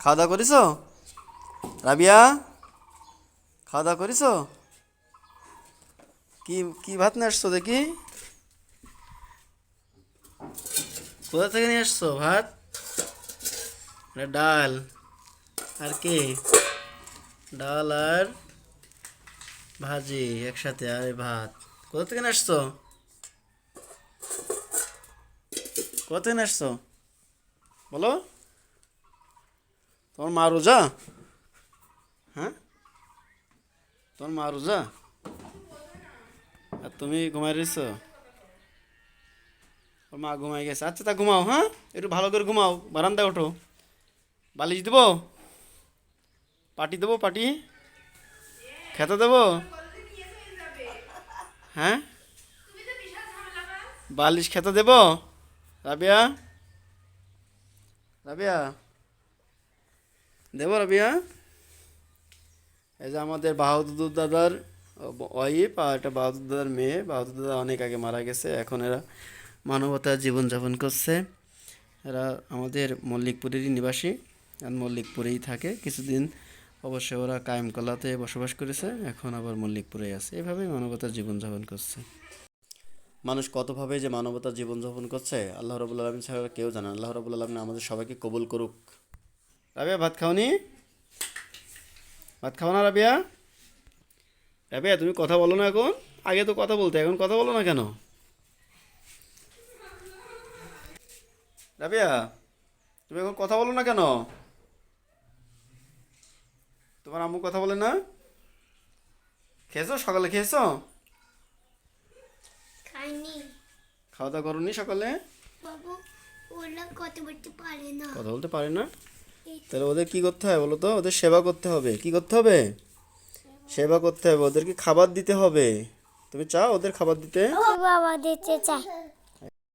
খাওয়া দাওয়া করিস রাবিয়া খাওয়া দাওয়া করিস কি কি ভাত নিয়ে আসছো দেখি? কোথা থেকে নিয়ে আসছো ভাত? এটা ডাল। আর কি? ডাল আর ভাজি একসাথে, আর ভাত। কোথা থেকে নিয়ে আসছো? কোথা থেকে নিয়ে আসছো? বলো। তোমার মা রোজা? হ্যাঁ? তোমার মা রোজা? আর তুমি ঘুমাই রয়েছ ওর মা ঘুমাই গেছে। আচ্ছা তা ঘুমাও হ্যাঁ? একটু ভালো করে ঘুমাও। বারান্দায় ওঠো। বালিশ দেবো? পাটি দেবো, পাটি? খেতে দেবো? হ্যাঁ? বালিশ খেতে দেবো? রাবিয়া? রাবিয়া? দেবো রাবিয়া এই যে আমাদের বাহাদুর দাদার ওয়াইফ আর একটা বাহাদুর দাদার মেয়ে। বাহাদুর দাদা অনেক আগে মারা গেছে, এখন এরা মানবতার জীবনযাপন করছে। এরা আমাদের মল্লিকপুরেরই নিবাসী আর মল্লিকপুরেই থাকে। কিছুদিন অবশ্যই ওরা কায়েমকলাতে বসবাস করেছে, এখন আবার মল্লিকপুরে আছে। এভাবেই মানবতার জীবনযাপন করছে। মানুষ কতভাবে যে মানবতার জীবনযাপন করছে, আল্লাহ রবুল্লা আলমিন ছাড়া কেউ জানে। আল্লাহ রবুল্লা আলমিন আমাদের সবাইকে কবুল করুক। রাবিয়া ভাত খাওনি? ভাত খাও না রাবিয়া? রাবিয়া তুমি কথা বলো না এখন। আগে তো কথা বলতে এখন কথা বলো না কেন? রাবিয়া তুমি এখন কথা বলো না কেন? তোমার আম্মু কথা বলে না? খেয়েছো সকালে খেয়েছো? খাওয়া দাওয়া করনি সকালে? কথা বলতে পারে না? তাহলে ওদের কি করতে হয় বলো তো? ওদের সেবা করতে হবে। কি করতে হবে? সেবা করতে হবে। ওদেরকে খাবার দিতে হবে। তুমি চাও ওদের খাবার দিতে? বাবা দিতে চাই।